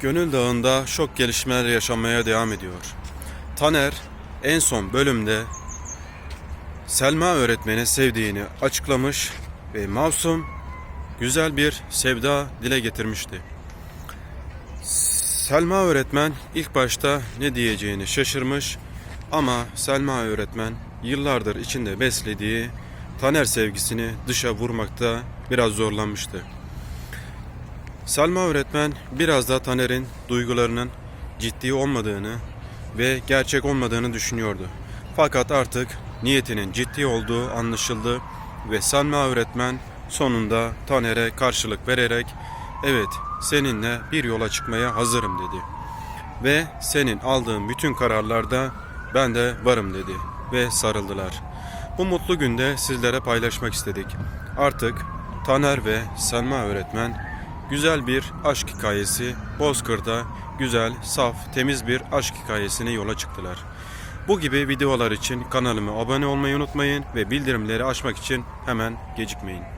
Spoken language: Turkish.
Gönül Dağı'nda şok gelişmeler yaşanmaya devam ediyor. Taner en son bölümde Selma öğretmeni sevdiğini açıklamış ve Masum güzel bir sevda dile getirmişti. Selma öğretmen ilk başta ne diyeceğini şaşırmış ama Selma öğretmen yıllardır içinde beslediği Taner sevgisini dışa vurmakta biraz zorlanmıştı. Selma öğretmen biraz da Taner'in duygularının ciddi olmadığını ve gerçek olmadığını düşünüyordu. Fakat artık niyetinin ciddi olduğu anlaşıldı ve Selma öğretmen sonunda Taner'e karşılık vererek evet seninle bir yola çıkmaya hazırım dedi. Ve senin aldığın bütün kararlarda ben de varım dedi ve sarıldılar. Bu mutlu günde sizlere paylaşmak istedik. Artık Taner ve Selma öğretmen güzel bir aşk hikayesi Bozkır'da güzel, saf, temiz bir aşk hikayesine yola çıktılar. Bu gibi videolar için kanalıma abone olmayı unutmayın ve bildirimleri açmak için hemen gecikmeyin.